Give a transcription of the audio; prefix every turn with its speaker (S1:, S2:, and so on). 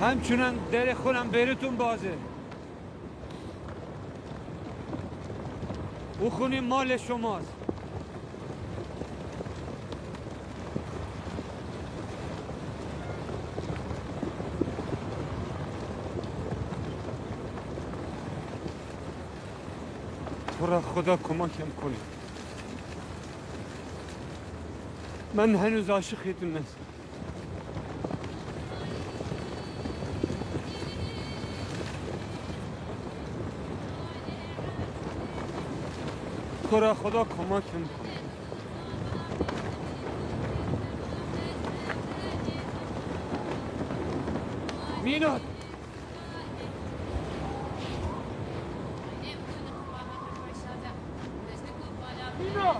S1: همچنان در خونم براتون بازه. او خونه مال شماست. تو را خدا کمکم کنه. من هنوز عاشقتون نیستم. شکر خدا کمک کنه میناد مینا